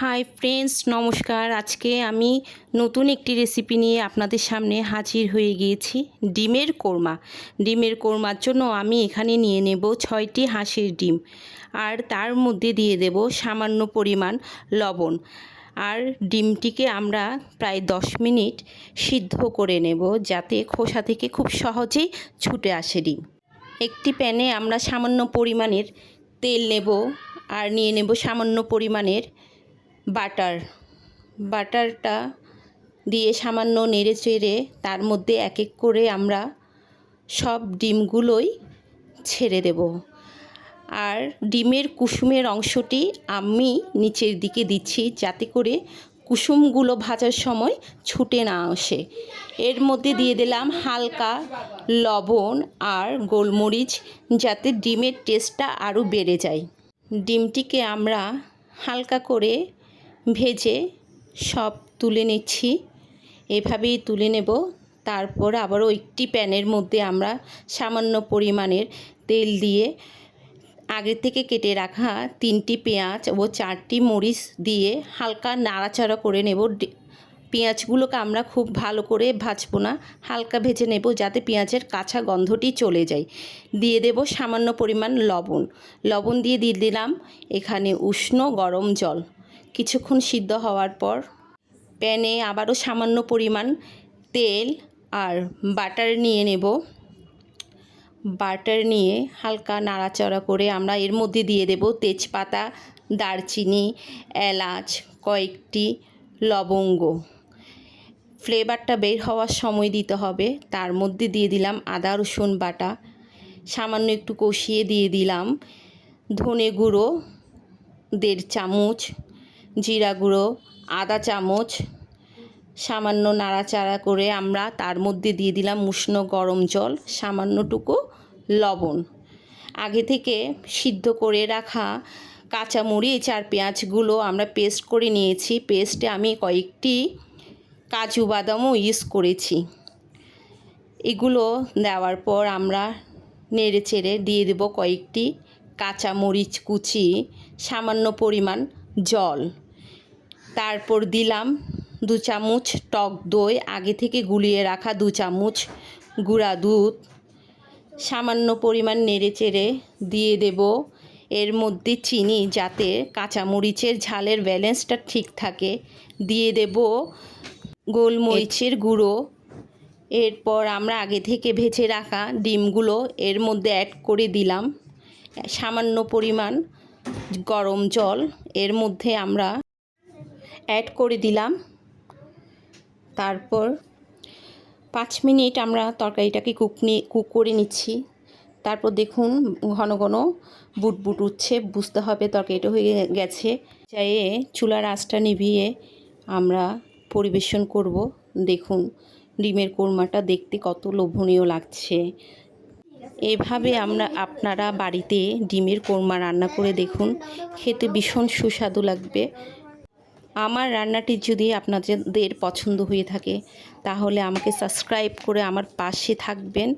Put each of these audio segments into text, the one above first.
Hi friends নমস্কার। আজকে আমি নতুন একটি রেসিপি নিয়ে আপনাদের সামনে হাজির হয়ে গিয়েছি, ডিমের কোরমা। ডিমের কোরমার জন্য আমি এখানে নিয়ে নেব ছয়টি হাঁসের ডিম আর তার মধ্যে দিয়ে দেব সামান্য পরিমাণ লবণ। আর ডিমটিকে আমরা প্রায় দশ মিনিট সিদ্ধ করে নেব যাতে খোসা থেকে খুব সহজেই ছুটে আসে ডিম। একটি প্যানে আমরা সামান্য পরিমাণের তেল নেব আর নিয়ে নেব সামান্য পরিমাণের বাটার। বাটারটা দিয়ে সামান্য নেড়ে চেড়ে তার মধ্যে এক এক করে আমরা সব ডিমগুলোই ছেড়ে দেব। আর ডিমের কুসুমের অংশটি আমি নিচের দিকে দিচ্ছি যাতে করে কুসুমগুলো ভাজার সময় ছুটে না আসে। এর মধ্যে দিয়ে দিলাম হালকা লবণ আর গোলমরিচ যাতে ডিমের টেস্টটা আরও বেড়ে যায়। ডিমটিকে আমরা হালকা করে ভেজে সব তুলে নিচ্ছি। এভাবেই তুলে নেব। তারপর আবারও একটি প্যানের মধ্যে আমরা সামান্য পরিমাণের তেল দিয়ে আগে থেকে কেটে রাখা তিনটি পেঁয়াজ ও চারটি মরিচ দিয়ে হালকা নাড়াচাড়া করে নেব। পেঁয়াজগুলোকে আমরা খুব ভালো করে ভাজবো না, হালকা ভেজে নেব যাতে পেঁয়াজের কাঁচা গন্ধটি চলে যায়। দিয়ে দেব সামান্য পরিমাণ লবণ। লবণ দিয়ে দিয়ে দিলাম এখানে উষ্ণ গরম জল। কিছুক্ষণ সিদ্ধ হওয়ার পর প্যানে আবারও সামান্য পরিমাণ তেল আর বাটার নিয়ে নেব। বাটার নিয়ে হালকা নাড়াচাড়া করে আমরা এর মধ্যে দিয়ে দেব তেজপাতা, দারচিনি, এলাচ, কয়েকটি লবঙ্গ। ফ্লেভারটা বের হওয়ার সময় দিতে হবে। তার মধ্যে দিয়ে দিলাম আদা, রসুন বাটা। সামান্য একটু কষিয়ে দিয়ে দিলাম ধনে গুঁড়ো, দেড় চামচ জিরা গুঁড়ো, আদা চামচ, সামান্য নাড়াচাড়া করে আমরা তার মধ্যে দিয়ে দিলাম উষ্ণ গরম জল সামান্যটুকু লবণ। আগে থেকে সিদ্ধ করে রাখা কাঁচামরিচ আর পেঁয়াজগুলো আমরা পেস্ট করে নিয়েছি। পেস্টে আমি কয়েকটি কাজু বাদামও ইউজ করেছি। এগুলো দেওয়ার পর আমরা নেড়ে চেড়ে দিয়ে দেব কয়েকটি কাঁচামরিচ কুচি, সামান্য পরিমাণ জল। তারপর দিলাম দু চামচ টক দই, আগে থেকে গুলিয়ে রাখা দু চামচ গুঁড়া দুধ। সামান্য পরিমাণ নেড়ে চেড়ে দিয়ে দেব। এর মধ্যে চিনি যাতে কাঁচামরিচের ঝালের ব্যালেন্সটা ঠিক থাকে। দিয়ে দেব গোলমরিচের গুঁড়ো। এরপর আমরা আগে থেকে ভেজে রাখা ডিমগুলো এর মধ্যে অ্যাড করে দিলাম। সামান্য পরিমাণ গরম জল। এর মধ্যে আমরা অ্যাড করে দিলাম। তারপর পাঁচ মিনিট আমরা তরকারিটাকে কুক নিয়ে কুক করে নিচ্ছি। তারপর দেখুন ঘন ঘন বুট বুট উঠছে, বুঝতে হবে তরকারিটা হয়ে গেছে। চাইয়ে চুলার আঁচটা নিভিয়ে আমরা পরিবেশন করব। দেখুন ডিমের কোরমাটা দেখতে কত লোভনীয় লাগছে। এভাবে আমরা আপনারা বাড়িতে ডিমের কোরমা রান্না করে দেখুন, খেতে ভীষণ সুস্বাদু লাগবে। আমার রান্নাটি যদি আপনাদের পছন্দ হয়ে থাকে, তাহলে আমাকে সাবস্ক্রাইব করে আমার পাশে থাকবেন।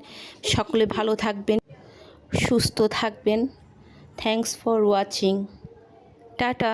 সকলে ভালো থাকবেন, সুস্থ থাকবেন। Thanks for watching tata.